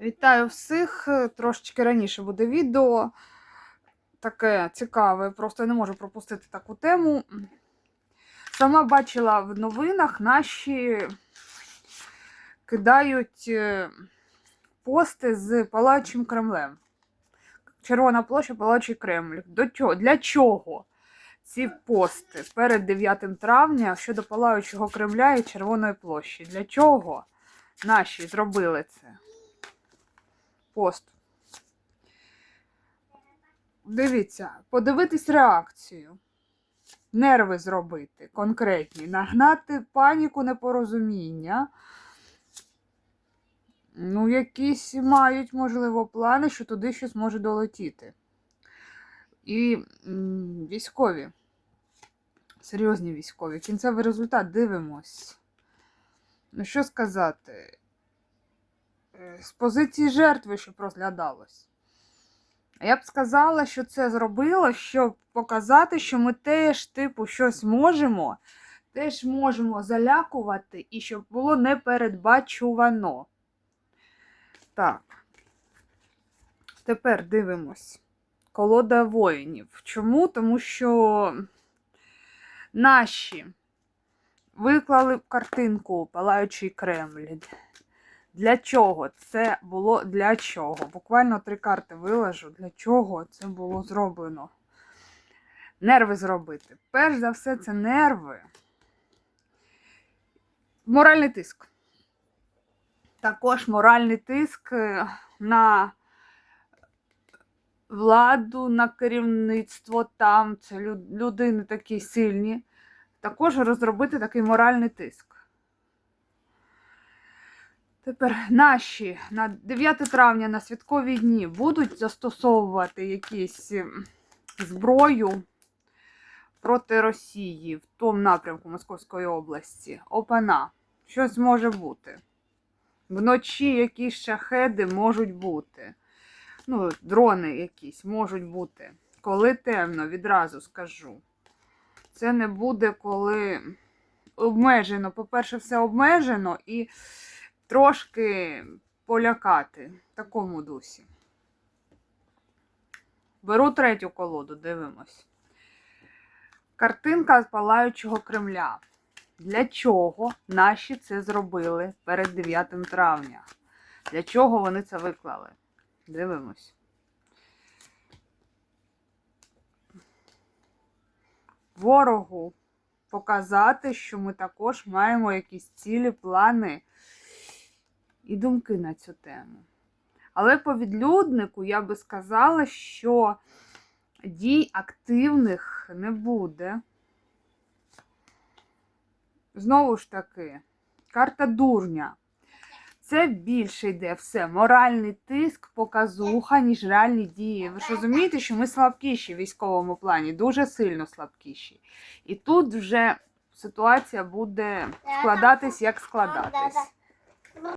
Вітаю всіх. Трошечки раніше буде відео. Таке цікаве, просто я не можу пропустити таку тему. Сама бачила в новинах наші кидають е, пости з палаючим Кремлем. Червона площа, палаючий Кремль. До чого? Для чого ці пости перед 9 травня щодо палаючого Кремля і Червоної площі? Для чого наші зробили це? Пост. Дивіться, подивитись реакцію. Нерви зробити конкретні, нагнати паніку непорозуміння. Ну, якісь мають, можливо, плани, що туди щось може долетіти. І військові, серйозні військові. Кінцевий результат дивимось. Ну, що сказати? Е, З позиції жертви, щоб розглядалось. Я б сказала, що це зробило, щоб показати, що ми теж, типу, щось можемо, теж можемо залякувати, і щоб було непередбачувано. Так. Тепер дивимось. Колода воїнів. Чому? Тому що наші виклали б картинку Палаючий Кремль. Для чого? Це було для чого? Буквально три карти вилажу. Для чого це було зроблено? Нерви зробити. Перш за все, це нерви. Моральний тиск. Також моральний тиск е, на владу, на керівництво там. Це лю- людини такі сильні. Також розробити такий моральний тиск. Тепер наші на 9 травня на святкові дні будуть застосовувати якісь ем, зброю проти Росії в тому напрямку Московської області. Опана. Щось може бути. Вночі якісь шахеди можуть бути. Ну, дрони якісь можуть бути. Коли темно, відразу скажу. Це не буде, коли обмежено. По-перше, все обмежено і трошки полякати в такому дусі. Беру третю колоду, дивимось. Картинка з палаючого Кремля. Для чого наші це зробили перед 9 травня? Для чого вони це виклали? Дивимось. Ворогу показати, що ми також маємо якісь цілі, плани і думки на цю тему. Але по відлюднику я би сказала, що дій активних не буде. Знову ж таки, карта дурня. Це більше йде все. Моральний тиск, показуха, ніж реальні дії. Ви ж розумієте, що ми слабкіші в військовому плані, дуже сильно слабкіші. І тут вже ситуація буде складатись, як складатись.